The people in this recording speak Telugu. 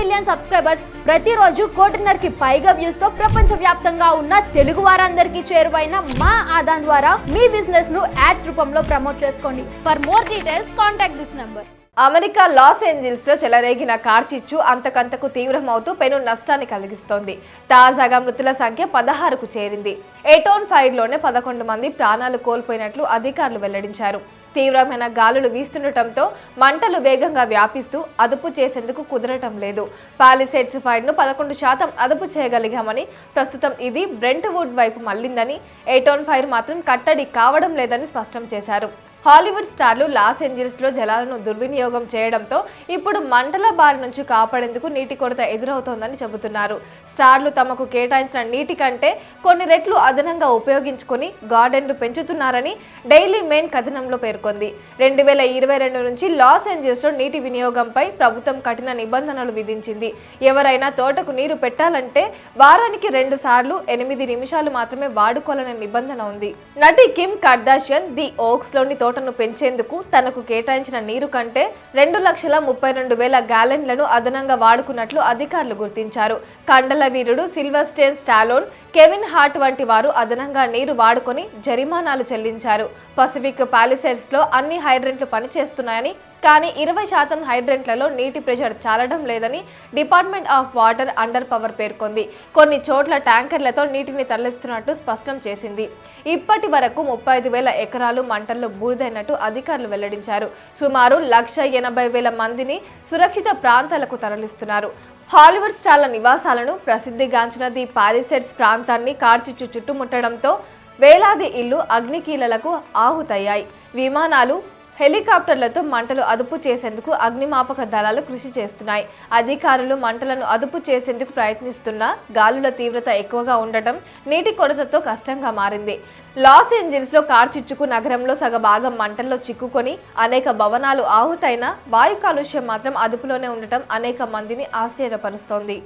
మిలియన్ సబ్స్క్రైబర్స్ ప్రతిరోజు కోటిన్నరకి పైగా వ్యూస్తో ప్రపంచ వ్యాప్తంగా ఉన్న తెలుగు వారందరికీ చేరువైన మా ఆదాన్ ద్వారా మీ బిజినెస్ను యాడ్స్ రూపంలో ప్రమోట్ చేసుకోండి. For more details contact this number America Los ఏంజిల్స్లో చెలరేగిన కార్చిచ్చు అంతకంతకు తీవ్రమవుతూ పెను నష్టాన్ని కలిగిస్తోంది. తాజాగా మృతుల సంఖ్య పదహారుకు చేరింది. ఎటోన్ ఫైర్లోనే పదకొండు మంది ప్రాణాలు కోల్పోయినట్లు అధికారులు వెల్లడించారు. తీవ్రమైన గాలులు వీస్తుండటంతో మంటలు వేగంగా వ్యాపిస్తూ అదుపు చేసేందుకు కుదరటం లేదు. పాలిసెట్స్ ఫైర్ను పదకొండు శాతం అదుపు చేయగలిగామని ప్రస్తుతం ఇది బ్రెంట్వుడ్ వైపు మళ్ళిందని ఎటోన్ ఫైర్ మాత్రం కట్టడి కావడం లేదని స్పష్టం చేశారు. హాలీవుడ్ స్టార్లు లాస్ ఏంజల్స్లో జలాలను దుర్వినియోగం చేయడంతో ఇప్పుడు మంటల బారి నుంచి కాపాడేందుకు నీటి కొరత ఎదురవుతోందని చెబుతున్నారు. స్టార్లు తమకు కేటాయించిన నీటి కంటే కొన్ని రెట్లు అదనంగా ఉపయోగించుకొని గార్డెన్లు పెంచుతున్నారని డైలీ మెయిన్ కథనంలో పేర్కొంది. రెండు వేల ఇరవై రెండు నుంచి లాస్ ఏంజల్స్లో నీటి వినియోగంపై ప్రభుత్వం కఠిన నిబంధనలు విధించింది. ఎవరైనా తోటకు నీరు పెట్టాలంటే వారానికి రెండు సార్లు ఎనిమిది నిమిషాలు మాత్రమే వాడుకోవాలనే నిబంధన ఉంది. నటి కిమ్ కర్దాషియన్ ది ఓక్స్లోని తోటను పెంచేందుకు తనకు కేటాయించిన నీరు కంటే రెండు లక్షల ముప్పై రెండు వేల గ్యాలెన్లను అదనంగా వాడుకున్నట్లు అధికారులు గుర్తించారు. కండల వీరుడు సిల్వర్ స్టాలోన్ కెవిన్ హార్ట్ వంటి వారు అదనంగా నీరు వాడుకొని జరిమానాలు చెల్లించారు. పసిఫిక్ ప్యాలిసైడ్స్లో లో అన్ని హైడ్రెంట్లు పనిచేస్తున్నాయని కానీ ఇరవై శాతం హైడ్రెంట్లలో నీటి ప్రెషర్ చాలడం లేదని department of water and power పేర్కొంది. కొన్ని చోట్ల ట్యాంకర్లతో నీటిని తరలిస్తున్నట్టు స్పష్టం చేసింది. ఇప్పటి వరకు ముప్పై ఐదు వేల ఎకరాలు మంటల్లో బూడిదైనట్టు అధికారులు వెల్లడించారు. సుమారు లక్ష ఎనభై వేల మందిని సురక్షిత ప్రాంతాలకు తరలిస్తున్నారు. హాలీవుడ్ స్టార్ల నివాసాలను ప్రసిద్ధిగాంచిన ది పాలిసెట్స్ ప్రాంతాన్ని కార్చిచ్చు చుట్టుముట్టడంతో వేలాది ఇల్లు అగ్నికీలలకు ఆహుతయ్యాయి. విమానాలు హెలికాప్టర్లతో మంటలు అదుపు చేసేందుకు అగ్నిమాపక దళాలు కృషి చేస్తున్నాయి. అధికారులు మంటలను అదుపు చేసేందుకు ప్రయత్నిస్తున్నా గాలుల తీవ్రత ఎక్కువగా ఉండటం నీటి కొరతతో కష్టంగా మారింది. లాస్ ఏంజల్స్ కార్ కార్చిచ్చుకు నగరంలో సగభాగం మంటల్లో చిక్కుకొని అనేక భవనాలు ఆహుతైన వాయు కాలుష్యం మాత్రం అదుపులోనే ఉండటం అనేక మందిని ఆశ్చర్యపరుస్తోంది.